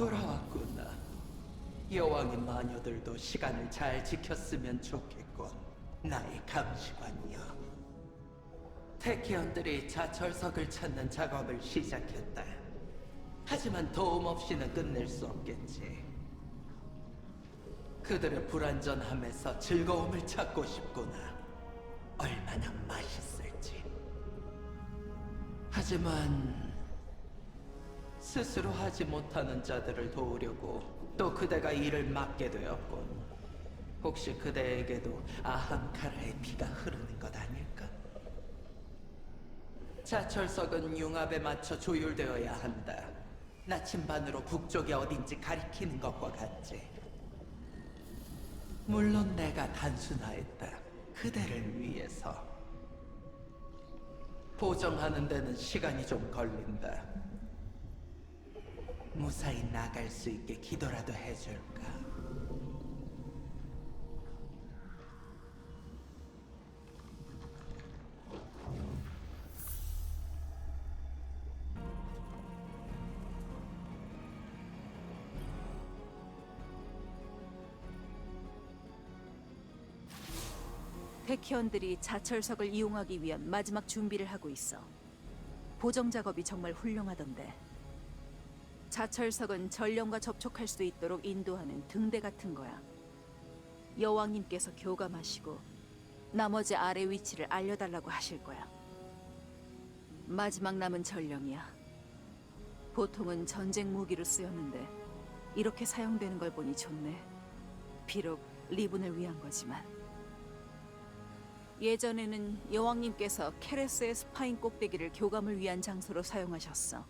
돌아왔구나. 여왕의 마녀들도 시간을 잘 지켰으면 좋겠군. 나의 감시관이여. 테키언들이 자철석을 찾는 작업을 시작했다. 하지만 도움 없이는 끝낼 수 없겠지. 그들의 불완전함에서 즐거움을 찾고 싶구나. 얼마나 맛있을지. 하지만 스스로 하지 못하는 자들을 도우려고 또 그대가 일을 맡게 되었군. 혹시 그대에게도 아함카라의 피가 흐르는 것 아닐까? 자철석은 융합에 맞춰 조율되어야 한다. 나침반으로 북쪽이 어딘지 가리키는 것과 같지. 물론 내가 단순화했다. 그대를 위해서. 보정하는 데는 시간이 좀 걸린다. 무사히 나갈 수 있게 기도라도 해줄까? 테키언들이 자철석을 이용하기 위한 마지막 준비를 하고 있어. 보정 작업이 정말 훌륭하던데. 자철석은 전령과 접촉할 수 있도록 인도하는 등대 같은 거야. 여왕님께서 교감하시고 나머지 아래 위치를 알려달라고 하실 거야. 마지막 남은 전령이야. 보통은 전쟁 무기로 쓰였는데 이렇게 사용되는 걸 보니 좋네. 비록 리분을 위한 거지만. 예전에는 여왕님께서 케레스의 스파인 꼭대기를 교감을 위한 장소로 사용하셨어.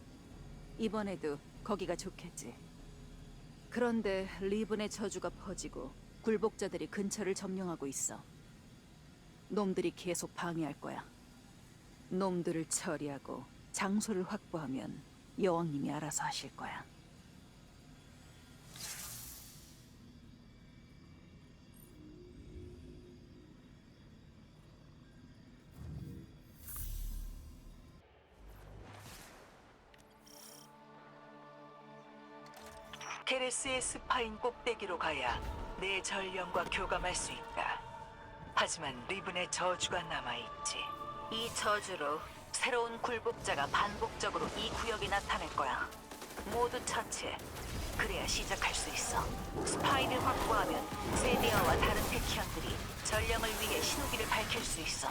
이번에도 거기가 좋겠지. 그런데 리븐의 저주가 퍼지고 굴복자들이 근처를 점령하고 있어. 놈들이 계속 방해할 거야. 놈들을 처리하고 장소를 확보하면 여왕님이 알아서 하실 거야. 게레스의 스파인 꼭대기로 가야 내 전령과 교감할 수 있다. 하지만 리븐의 저주가 남아있지. 이 저주로 새로운 굴복자가 반복적으로 이 구역에 나타날 거야. 모두 처치해. 그래야 시작할 수 있어. 스파인을 확보하면 세디아와 다른 테키언들이 전령을 위해 신호기를 밝힐 수 있어.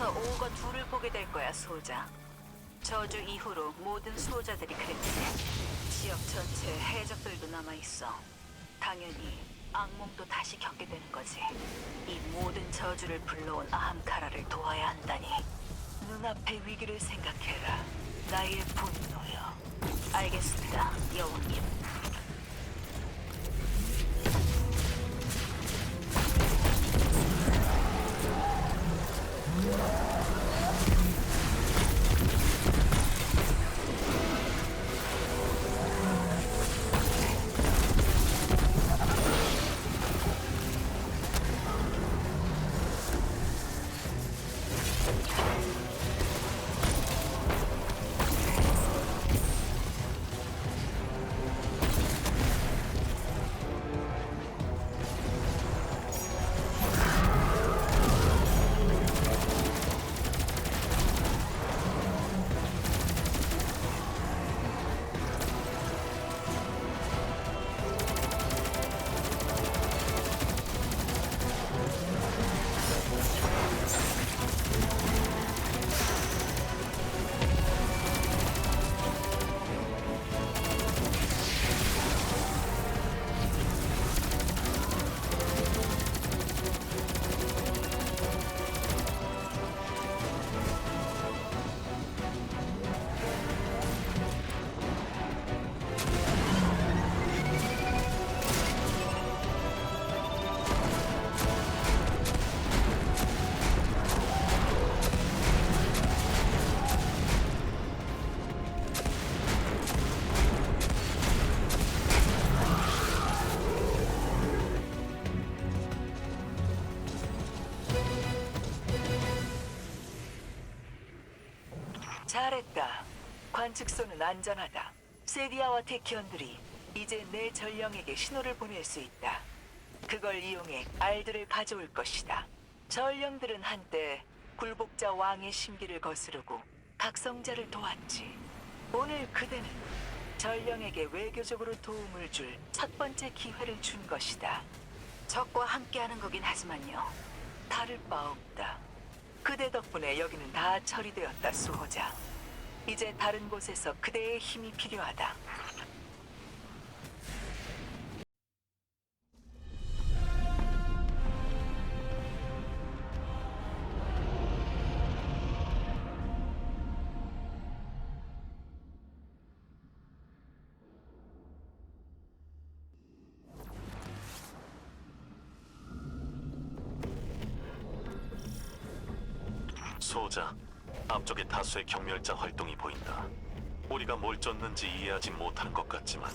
안에서 오거 둘을 보게 될 거야, 소자. 저주 이후로 모든 수호자들이 그랬지. 지역 전체 해적들도 남아 있어. 당연히 악몽도 다시 겪게 되는 거지. 이 모든 저주를 불러온 아함카라를 도와야 한다니. 눈앞의 위기를 생각해라. 나의 분노요. 알겠습니다, 여왕님. 관측소는 안전하다. 세디아와 테키언들이 이제 내 전령에게 신호를 보낼 수 있다. 그걸 이용해 알들을 가져올 것이다. 전령들은 한때 굴복자 왕의 신비를 거스르고 각성자를 도왔지. 오늘 그대는 전령에게 외교적으로 도움을 줄 첫 번째 기회를 준 것이다. 적과 함께하는 거긴 하지만요. 다를 바 없다. 그대 덕분에 여기는 다 처리되었다, 수호자. 이제 다른 곳에서 그대의 힘이 필요하다. 다수의 경멸자 활동이 보인다. 우리가 뭘 쫓는지 이해하지 못하는 것 같지만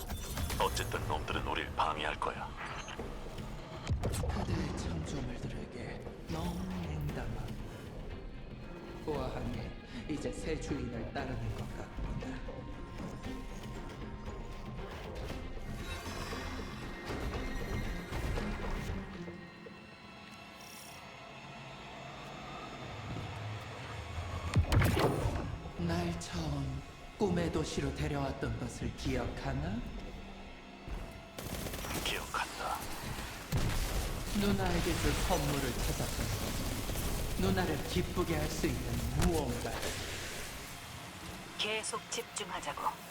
어쨌든 놈들은 우릴 방해할 거야. 그대의 창조물들에게 너무 냉담하고 보아하니 이제 새 주인을 따르는 것 같구 도시로 데려왔던 것을 기억하나? 기억한다. 누나에게 줄 선물을 찾았던 것. 누나를 기쁘게 할 수 있는 무언가를. 계속 집중하자고.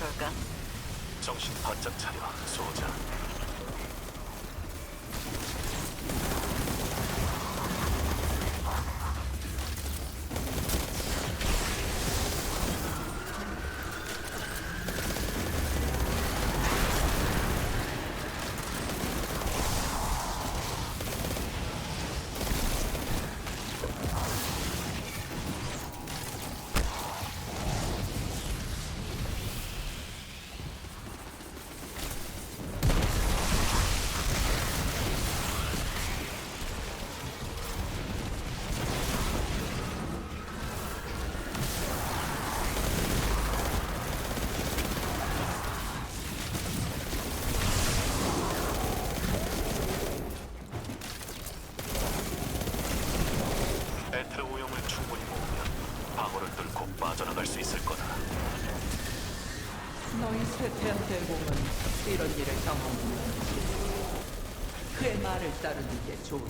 그럴까? 정신 바짝 차려, 소자. 빠져나갈 수 있을 거다. 너희 쇠퇴한 대공은 이런 일을 경험했는지 그의 말을 따르는 게 좋을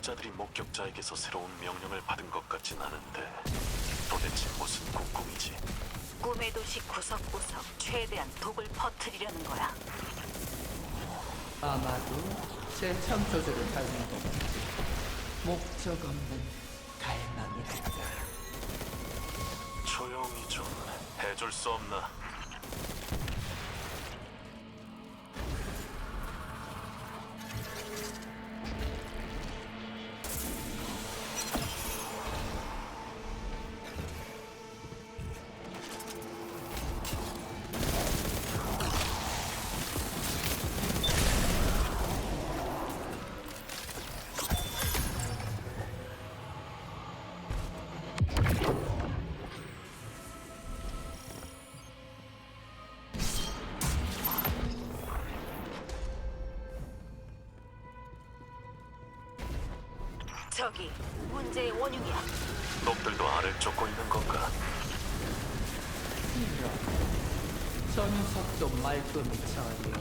경멸자들이 목격자에게서 새로운 명령을 받은 것 같진 않은데 도대체 무슨 국궁이지? 꿈의 도시 구석구석 최대한 독을 퍼뜨리려는 거야. 아마도 제 창조주를 닮은 것 같지. 목적 없는 갈망이랄까. 조용히 좀 해줄 수 없나? 저기 문제의 원흉이야. 놈들도 알을 쫓고 있는 건가? 이런. 저 녀석도 말끔히 처리해.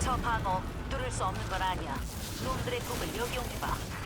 저 방어 뚫을 수 없는 건 아니야. 놈들의 독을 역용해봐.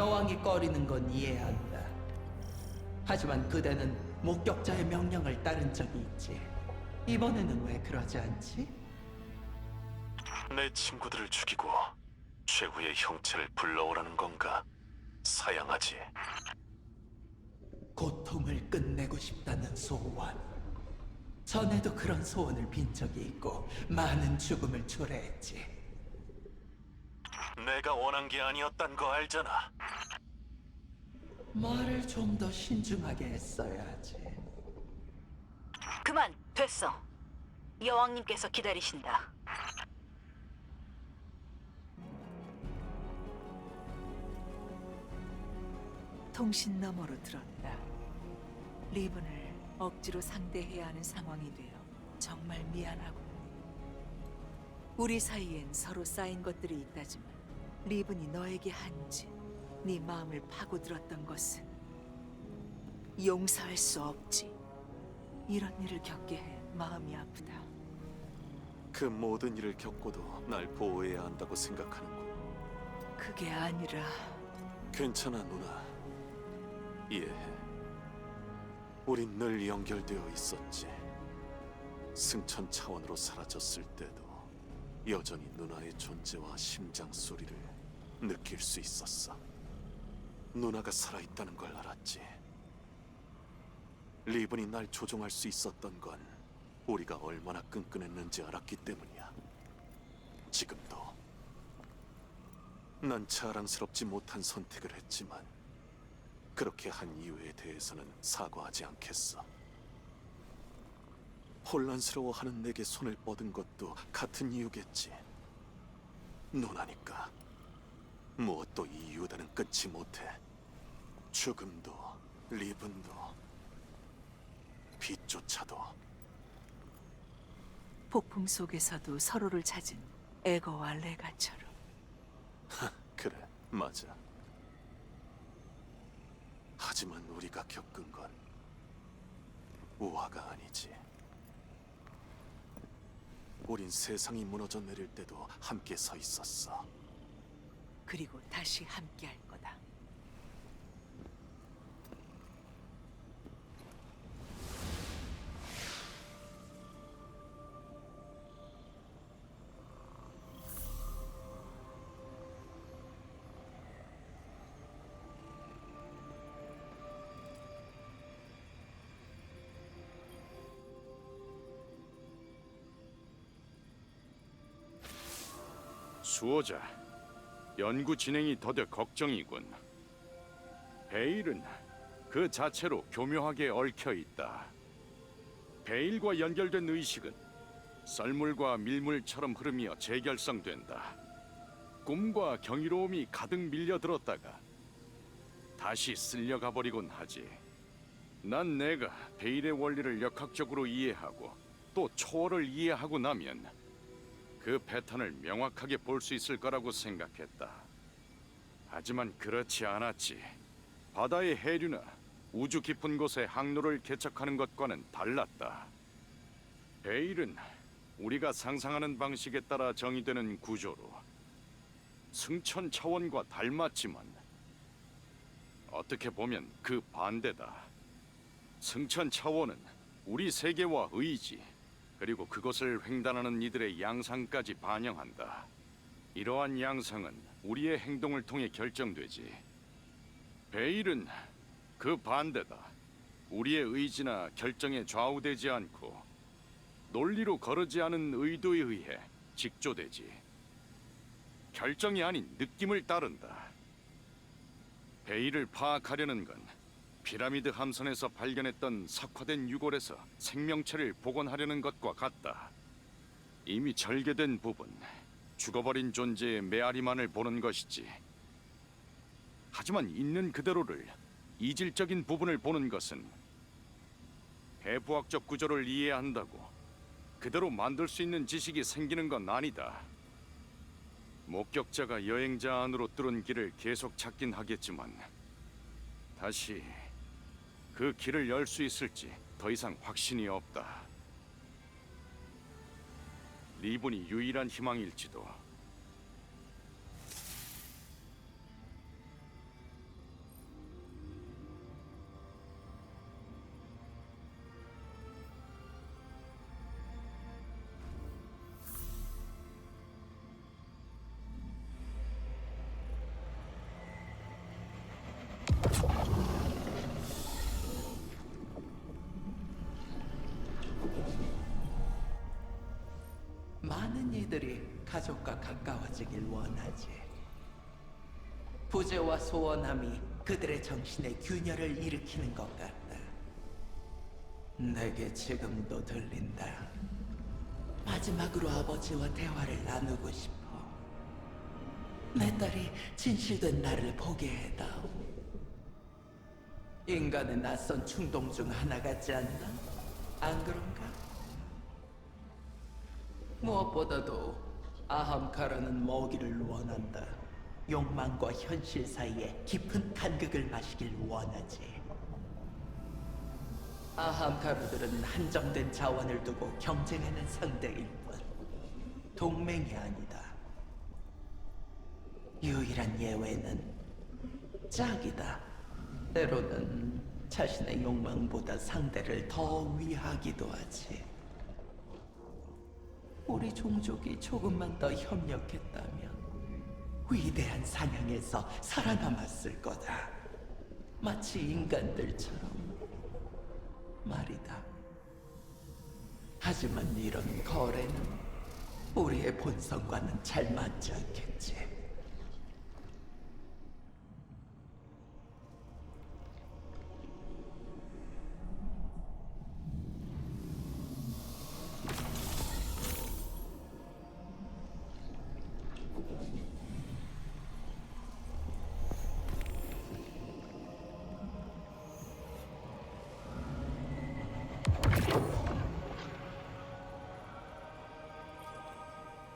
여왕이 꺼리는 건 이해한다. 하지만 그대는 목격자의 명령을 따른 적이 있지. 이번에는 왜 그러지 않지? 내 친구들을 죽이고 최후의 형체를 불러오라는 건가? 사양하지. 고통을 끝내고 싶다는 소원. 전에도 그런 소원을 빈 적이 있고 많은 죽음을 초래했지. 내가 원한 게 아니었단 거 알잖아. 말을 좀 더 신중하게 했어야지. 그만 됐어. 여왕님께서 기다리신다. 통신 너머로 들었다. 리븐을 억지로 상대해야 하는 상황이 되어 정말 미안하고. 우리 사이엔 서로 쌓인 것들이 있다지만 리븐이 너에게 한지 네 마음을 파고들었던 것은 용서할 수 없지. 이런 일을 겪게 해 마음이 아프다. 그 모든 일을 겪고도 날 보호해야 한다고 생각하는군. 그게 아니라 괜찮아 누나. 이해해. 우린 늘 연결되어 있었지. 승천 차원으로 사라졌을 때도 여전히 누나의 존재와 심장 소리를 느낄 수 있었어. 누나가 살아있다는 걸 알았지. 리븐이 날 조종할 수 있었던 건 우리가 얼마나 끈끈했는지 알았기 때문이야. 지금도 난 자랑스럽지 못한 선택을 했지만 그렇게 한 이유에 대해서는 사과하지 않겠어. 혼란스러워하는 내게 손을 뻗은 것도 같은 이유겠지. 누나니까 무엇도 이 이유다는 끊지 못해. 죽음도 리븐도 빛조차도 폭풍 속에서도 서로를 찾은 에거와 레가처럼. 그래 맞아. 하지만 우리가 겪은 건 우화가 아니지. 우린 세상이 무너져 내릴 때도 함께 서 있었어. 그리고 다시 함께할 거다. 수호자, 연구 진행이 더뎌 걱정이군. 베일은 그 자체로 교묘하게 얽혀 있다. 베일과 연결된 의식은 썰물과 밀물처럼 흐르며 재결성된다. 꿈과 경이로움이 가득 밀려들었다가 다시 쓸려가 버리곤 하지. 난 내가 베일의 원리를 역학적으로 이해하고 또 초월을 이해하고 나면 그 패턴을 명확하게 볼 수 있을 거라고 생각했다. 하지만 그렇지 않았지. 바다의 해류나 우주 깊은 곳에 항로를 개척하는 것과는 달랐다. 베일은 우리가 상상하는 방식에 따라 정의되는 구조로 승천 차원과 닮았지만 어떻게 보면 그 반대다. 승천 차원은 우리 세계와 의지, 그리고 그것을 횡단하는 이들의 양상까지 반영한다. 이러한 양상은 우리의 행동을 통해 결정되지. 베일은 그 반대다. 우리의 의지나 결정에 좌우되지 않고 논리로 거르지 않은 의도에 의해 직조되지. 결정이 아닌 느낌을 따른다. 베일을 파악하려는 건 피라미드 함선에서 발견했던 석화된 유골에서 생명체를 복원하려는 것과 같다. 이미 절개된 부분, 죽어버린 존재의 메아리만을 보는 것이지. 하지만 있는 그대로를 이질적인 부분을 보는 것은 해부학적 구조를 이해한다고 그대로 만들 수 있는 지식이 생기는 건 아니다. 목격자가 여행자 안으로 뚫은 길을 계속 찾긴 하겠지만 다시 그 길을 열 수 있을지 더 이상 확신이 없다. 리본이 유일한 희망일지도. 그들이 가족과 가까워지길 원하지. 부재와 소원함이 그들의 정신에 균열을 일으키는 것 같다. 내게 지금도 들린다. 마지막으로 아버지와 대화를 나누고 싶어. 내 딸이 진실된 나를 보게 해다오. 인간의 낯선 충동 중 하나 같지 않나? 안 그런가? 무엇보다도 아함카라는 먹이를 원한다. 욕망과 현실 사이에 깊은 간극을 마시길 원하지. 아함카르들은 한정된 자원을 두고 경쟁하는 상대일 뿐 동맹이 아니다. 유일한 예외는 짝이다. 때로는 자신의 욕망보다 상대를 더 위하기도 하지. 우리 종족이 조금만 더 협력했다면 위대한 사냥에서 살아남았을 거다. 마치 인간들처럼 말이다. 하지만 이런 거래는 우리의 본성과는 잘 맞지 않겠지.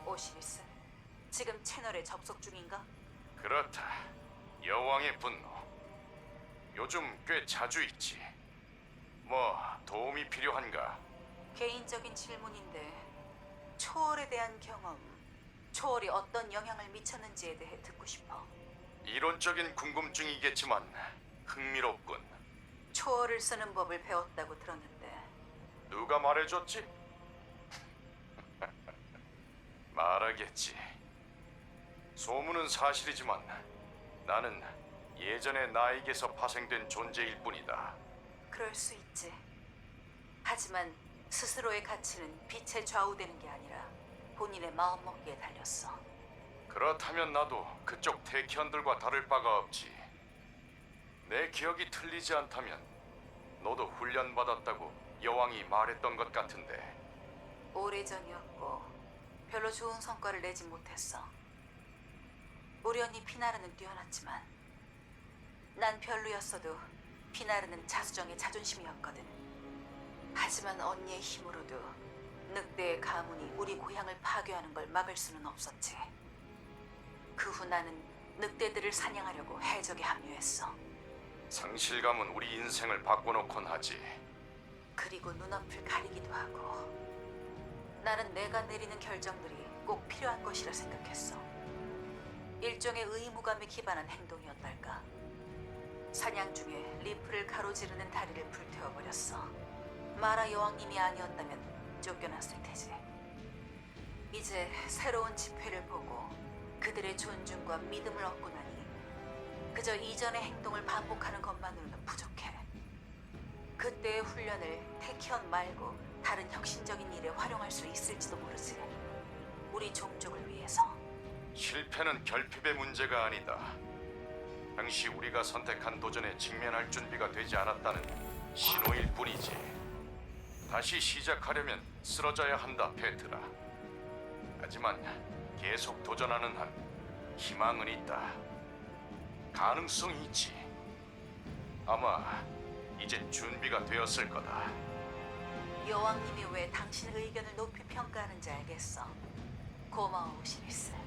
오시리스, 지금 채널에 접속 중인가? 그렇다. 여왕의 분노. 요즘 꽤 자주 있지. 뭐 도움이 필요한가? 개인적인 질문인데 초월에 대한 경험, 초월이 어떤 영향을 미쳤는지에 대해 듣고 싶어. 이론적인 궁금증이겠지만 흥미롭군. 초월을 쓰는 법을 배웠다고 들었는데 누가 말해줬지? 말하겠지. 소문은 사실이지만 나는 예전에 나에게서 파생된 존재일 뿐이다. 그럴 수 있지. 하지만 스스로의 가치는 빛에 좌우되는 게 아니라 본인의 마음먹기에 달렸어. 그렇다면 나도 그쪽 테키언들과 다를 바가 없지. 내 기억이 틀리지 않다면 너도 훈련 받았다고 여왕이 말했던 것 같은데 오래전이었고 별로 좋은 성과를 내지 못했어. 우리 언니 피나르는 뛰어났지만 난 별로였어도 피나르는 자수정의 자존심이었거든. 하지만 언니의 힘으로도 늑대의 가문이 우리 고향을 파괴하는 걸 막을 수는 없었지. 그 후 나는 늑대들을 사냥하려고 해적에 합류했어. 상실감은 우리 인생을 바꿔놓곤 하지. 그리고 눈앞을 가리기도 하고 나는 내가 내리는 결정들이 꼭 필요한 것이라 생각했어. 일종의 의무감에 기반한 행동이었달까. 사냥 중에 리프를 가로지르는 다리를 불태워버렸어. 마라 여왕님이 아니었다면 쫓겨났을 테지. 이제 새로운 집회를 보고 그들의 존중과 믿음을 얻고 나니 그저 이전의 행동을 반복하는 것만으로는 부족해. 그때의 훈련을 테키언 말고 다른 혁신적인 일에 활용할 수 있을지도 모르지. 우리 종족을 위해서. 실패는 결핍의 문제가 아니다. 당시 우리가 선택한 도전에 직면할 준비가 되지 않았다는 신호일 뿐이지. 다시 시작하려면 쓰러져야 한다, 페트라. 하지만 계속 도전하는 한 희망은 있다. 가능성이 있지. 아마 이제 준비가 되었을 거다. 여왕님이 왜 당신의 의견을 높이 평가하는지 알겠어. 고마워, 오시리스.